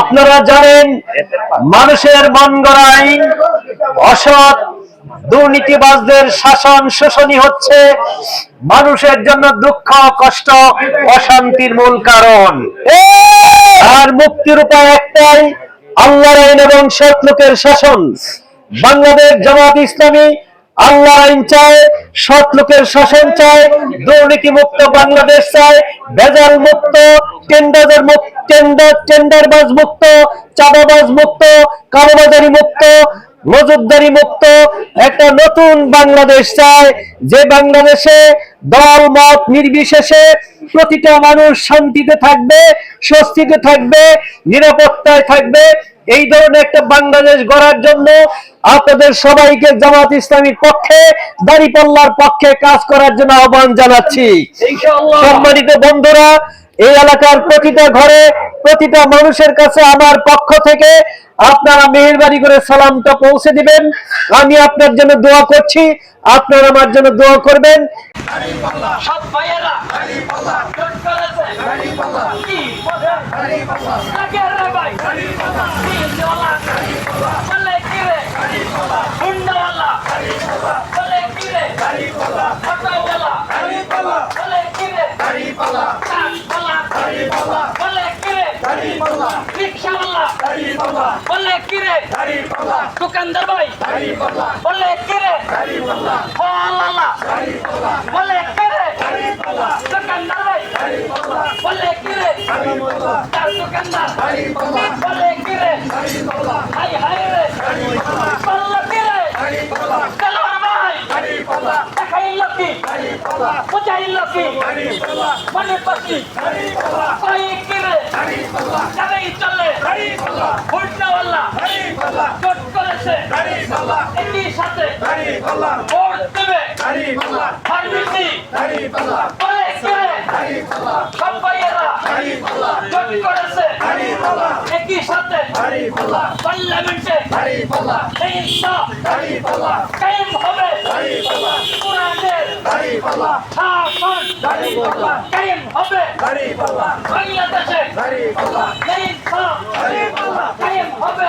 আপনারা জানেন, মানুষের মন গড়াই অসৎ দুর্নীতিবাজদের শাসন শোষণই হচ্ছে মানুষের জন্য দুঃখ, কষ্ট, অশান্তির মূল কারণ। আর মুক্তির উপায় একটাই, আল্লাহর আইন এবং সৎ লোকের শাসন। বাংলাদেশ জামাত ইসলামী আল্লাহ আইন চায়, সৎ লোকের শাসন চায়, দুর্নীতি মুক্ত বাংলাদেশ চায়, ভেজাল মুক্ত টেন্ডার মুক্ত, টেন্ডার, টেন্ডারবাজ মুক্ত, চাঁদাবাজ মুক্ত, কালোবাজারি মুক্ত মজুদারি মুক্ত। একটা নতুন বাংলাদেশ চায়, যে বাংলাদেশে দল, মত নির্বিশেষে প্রতিটা মানুষ শান্তিতে থাকবে, স্বস্তিতে থাকবে, নিরাপত্তায় থাকবে এই ধরনের একটা বাংলাদেশ গড়ার জন্য আপনাদের সবাইকে জামাত ইসলামীর পক্ষে দাঁড়িপাল্লার পক্ষে কাজ করার জন্য আহ্বান জানাচ্ছি। সম্মানিত বন্ধুরা এই এলাকার প্রতিটা ঘরে প্রতিটা মানুষের কাছে আমার পক্ষ থেকে আপনারা মেহরবানি করে সালামটা পৌঁছে দিবেন। আমি আপনার জন্য দোয়া করছি, আপনারা আমার জন্য দোয়া করবেন ভাইয়েরা জোট করেছে কি মজা লাগে রে ভাই কি জলা বলে কি রে হুন্ডাওয়ালা বলে কি রে অটোওয়ালা বলে কি রে ট্রাকওয়ালা বলে কি রে রিক্সাওয়ালা কিরে দোকানদার ভাই। বলে কি রে ফলালা বলে কি রে দোকানদার ভাই বলে কি রে তার দোকানদার বলে কি রে হাই হাই রে বলল কি রে কালোয়ার ভাই দেখাইল কি বুঝাইল কি মনে পাখি কই কি রে যাবেই চলে হুন্ডাওয়ালা জোট করেছে একই সাথে ভোট দেবে ফার্মেসি বলে কি রে সব ভাইয়েরা জোট করেছে। একই সাথে পার্লামেন্টে কায়েম হবে। শাসন কায়েম হবে। বাংলাদেশে কায়েম হবে।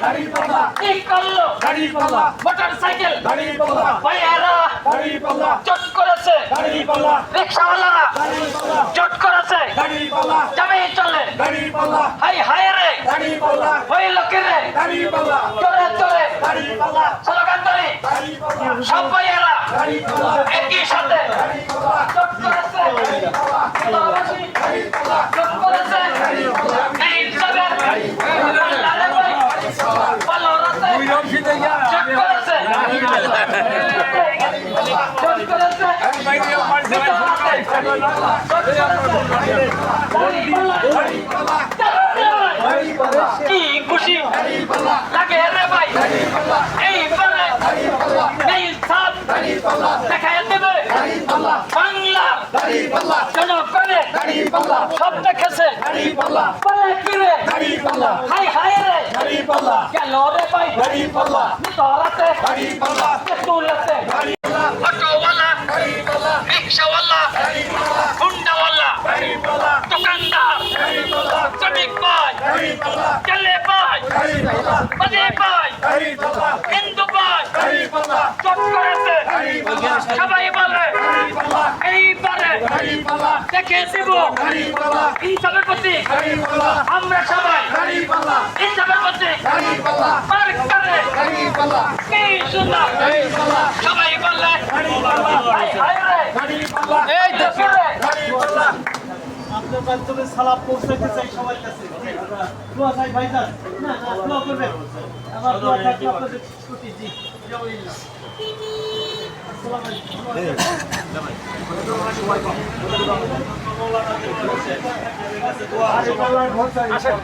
ভাই জোট করেছে দাঁড়িপাল্লা ব্যবসায়ীরা জোট করেছে দাঁড়িপাল্লা সংসদে শিবের ভাই কি করল মোটর সাইকেল ভাইয়েরা জোট করেছে রিক্সাওয়ালারা জোট করেছে যাবে চলে হাই হাই রে ওই লোকের রে চলে চলে স্লোগান ধরে সব ভাইয়েরা একই সাথে জোট করেছে ভালোবাসি, জোট করেছে এই হিসাবে আল্লাহরে ভাই ভালো রাতে জোট করেছে জোট করেছে কি খুশি। লাগে রে ভাই বলে। সব দেখেছে বলে কি রে হাই হাই রে গেল রে ভাই তোরাতে তুলেছে অটোওয়ালা রিক্সাওয়ালা হুন্ডাওয়ালা দোকানদার শ্রমিক ভাই কেলে ভাই বাজে ভাই হিন্দু ভাই চট করেছে সবাই বলে দেখে দিব। ইনসাফের প্রতি আমরা সবাই ইনসাফের প্রতি পার করে কি সুন্দর সবাই বলে হাই হাই রে এই দেখে রে আপনাদের মাধ্যমে সালাম পৌঁছাইতে চাই সবার কাছে। দোয়া চাই ভাইজান। না না দোয়া করবেন। আমার দোয়া থাকলে আপনাদের প্রতি। জি আসসালামু আলাইকুম। আসেন